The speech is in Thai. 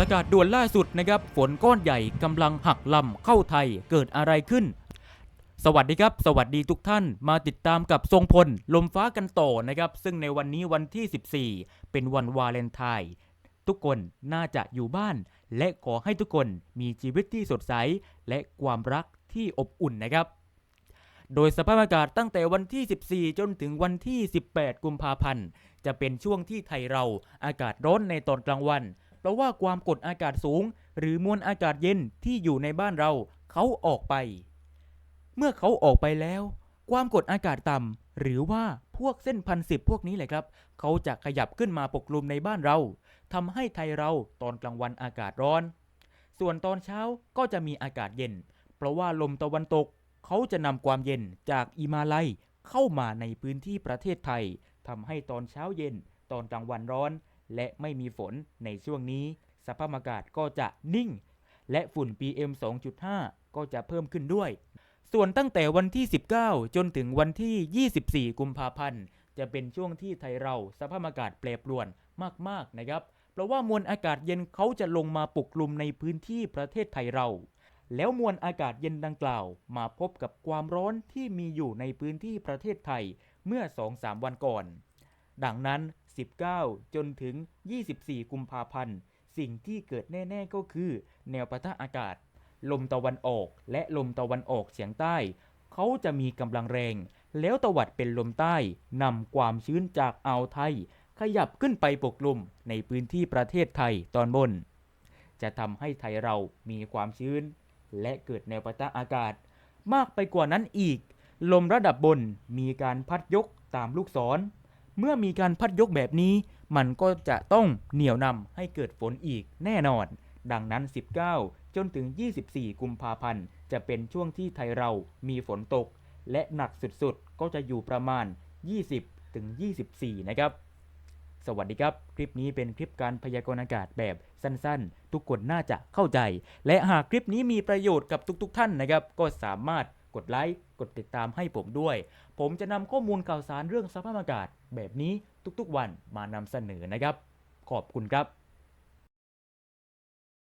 ประกาศด่วนล่าสุดนะครับ ฝนก้อนใหญ่กำลังหักลำเข้าไทยเกิดอะไรขึ้น สวัสดีครับ สวัสดีทุกท่านมาติดตามกับทรงพล ลมฟ้ากันต่อนะครับ ซึ่งในวันนี้วันที่ 14 เป็นวันวาเลนไทน์ทุกคนน่าจะอยู่บ้าน และขอให้ทุกคนมีชีวิตที่สดใส และความรักที่อบอุ่นนะครับ โดยสภาพอากาศตั้งแต่วันที่ 14 จนถึงวันที่ 18 กุมภาพันธ์ จะเป็นช่วงที่ไทยเราอากาศร้อนในตอนกลางวัน ราะว่าความกดอากาศสูง หรือมวลอากาศเย็นที่อยู่ในบ้านเราเขาออกไป เมื่อเขาออกไปแล้ว ความกดอากาศต่ำหรือว่าพวกเส้นพันสิบพวกนี้แหละครับ เขาจะขยับขึ้นมาปกคลุมในบ้านเราทำให้ไทยเราตอนกลางวันอากาศร้อน ส่วนตอนเช้าก็จะมีอากาศเย็น เพราะว่าลมตะวันตก เขาจะนำความเย็นจากอิมาลัยเข้ามาในพื้นที่ประเทศไทยทำให้ตอนเช้าเย็นตอนกลางวันร้อน และไม่มีฝนในช่วงนี้ สภาพอากาศก็จะนิ่ง และฝุ่น PM 2.5 ก็จะเพิ่มขึ้นด้วย ส่วนตั้งแต่วันที่ 19 จนถึงวันที่ 24 กุมภาพันธ์ จะเป็นช่วงที่ไทยเราสภาพอากาศแปรปรวนมากๆนะครับ เพราะว่ามวลอากาศเย็นเขาจะลงมาปกคลุมในพื้นที่ประเทศไทยเราแล้วมวลอากาศเย็นดังกล่าว มาพบกับความร้อนที่มีอยู่ในพื้นที่ประเทศไทยเมื่อ 2-3 วันก่อน ดังนั้น 19 จนถึง 24 กุมภาพันธ์ สิ่งที่เกิดแน่ ๆ ก็คือ แนวปะทะอากาศ ลมตะวันออกและลมตะวันออกเฉียงใต้ เขาจะมีกำลังแรง แล้วตวัดเป็นลมใต้นำความชื้นจากอ่าวไทย ขยับขึ้นไปปกคลุมในพื้นที่ประเทศไทยตอนบน จะทำให้ไทยเรามีความชื้น และเกิดแนวปะทะอากาศ มากไปกว่านั้นอีก ลมระดับบนมีการพัดยกตามลูกศร เมื่อมีการพัดยกแบบนี้ มันก็จะต้องเหนี่ยวนำให้เกิดฝนอีกแน่นอน ดังนั้น 19 จนถึง 24 กุมภาพันธ์ จะเป็นช่วงที่ไทยเรามีฝนตก และหนักสุดๆ ก็จะอยู่ประมาณ 20 ถึง 24 นะครับ สวัสดีครับ คลิปนี้เป็นคลิปการพยากรณ์อากาศแบบสั้นๆ ทุกคนน่าจะเข้าใจ และหากคลิปนี้มีประโยชน์กับทุกๆ ท่านนะครับ ก็สามารถ กดไลค์ กดติดตามให้ผมด้วย ผมจะนำข้อมูลข่าวสารเรื่องสภาพอากาศ แบบนี้ทุกๆวันมานำเสนอนะครับ ขอบคุณครับ